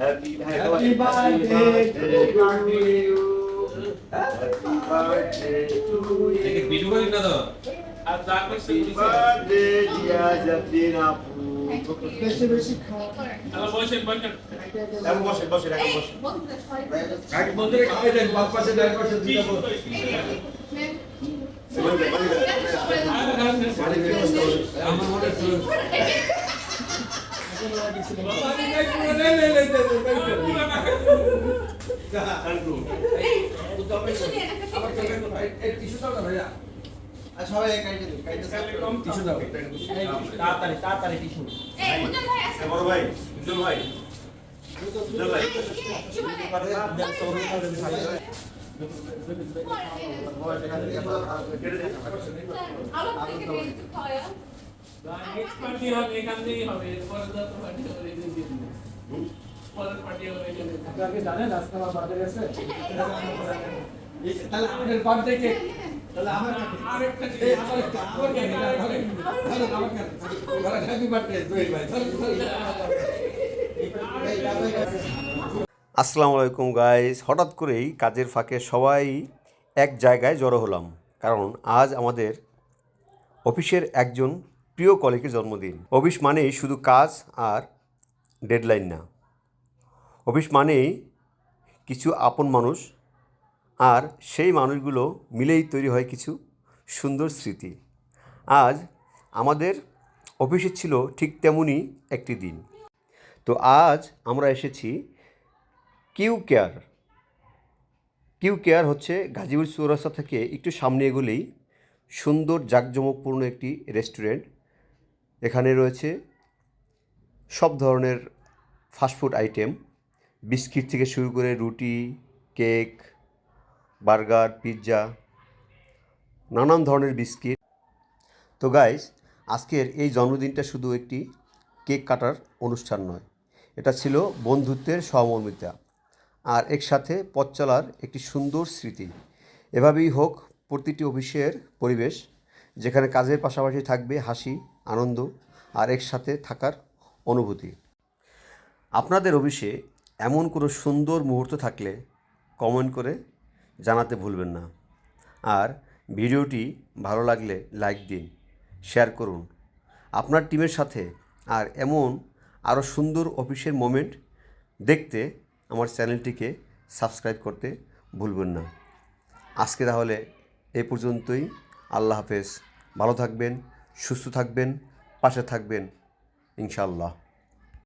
Happy, Happy birthday to you. Happy birthday to you. Video করি না তো Happy birthday, dear Jafrin Apu. বেশি বেশি খাও এখন বসে, বসে, এখন বসে। আগে বন্ধুরে খাওয়াই দেন বাপ পাশে ডান পাশে দুটো বল সেগুলো দে, বাড়ি দে। বাড়ি দে, বসতে বসে। আমার মনে হচ্ছে তাড়াতাড়ি তাড়াতাড়ি টিস্যু এ, বড় ভাই, ভাই, ভাই। কেটে দে। নেক্সট পার্টি হবে এখান থেকেই হবে। এরপরে যত পার্টি হবে এখান থেকে পরের পার্টি হবে এখান থেকে। আপনাকে জানেন আজকে আমার বার্থডে আছে তাহলে আমাদের বার্থডে কেক তাহলে আমার আরেকটা এই জিনিস। আমার একটা আমার কেক এটা ধরেন ধরেন আমার কেক ধরেন হ্যাপি বার্থডে জয় ভাই। আসসালামু আলাইকুম গাইস হঠাৎ করেই কাজের ফাঁকে সবাই এক জায়গায় জড়ো হলাম। কারণ আজ আমাদের অফিসের একজন প্রিয় কলিগের জন্মদিন। অফিস মানেই শুধু কাজ আর ডেডলাইন না। অফিস মানেই কিছু আপন মানুষ আর সেই মানুষগুলো মিলেই তৈরি হয় কিছু সুন্দর স্মৃতি। আজ আমাদের অফিসে ছিল ঠিক তেমনই একটি দিন। তো আজ আমরা এসেছি কিউ কেয়ার। কিউ কেয়ার হচ্ছে গাজীপুর চৌরাস্তা থেকে একটু সামনে এগোলেই সুন্দর জাঁকজমকপূর্ণ একটি রেস্টুরেন্ট। এখানে রয়েছে সব ধরনের ফাস্টফুড আইটেম বিস্কিট থেকে শুরু করে রুটি, কেক, বার্গার, পিৎজা, নানান ধরনের বিস্কিট। তো গাইস আজকের এই জন্মদিনটা শুধু একটি কেক কাটার অনুষ্ঠান নয়, এটা ছিল বন্ধুত্বের সহমর্মিতা আর এর সাথে পথ চলার একটি সুন্দর স্মৃতি। এভাবেই হোক, প্রতিটি অফিসের পরিবেশ যেখানে কাজের পাশাপাশি থাকবে হাসি আনন্দ আর এর সাথে থাকার অনুভূতি। আপনাদের অফিসে এমন কোনো সুন্দর মুহূর্ত থাকলে কমেন্ট করে জানাতে ভুলবেন না। আর ভিডিওটি ভালো লাগলে লাইক দিন, শেয়ার করুন। আপনার টিমের সাথে আর এমন আরও সুন্দর অফিসের মোমেন্ট দেখতে আমার চ্যানেলটিকে সাবস্ক্রাইব করতে ভুলবেন না। আজকে তাহলে এ পর্যন্তই। আল্লাহ হাফেজ। ভালো থাকবেন। সুস্থ থাকবেন পাশে থাকবেন ইনশাল্লাহ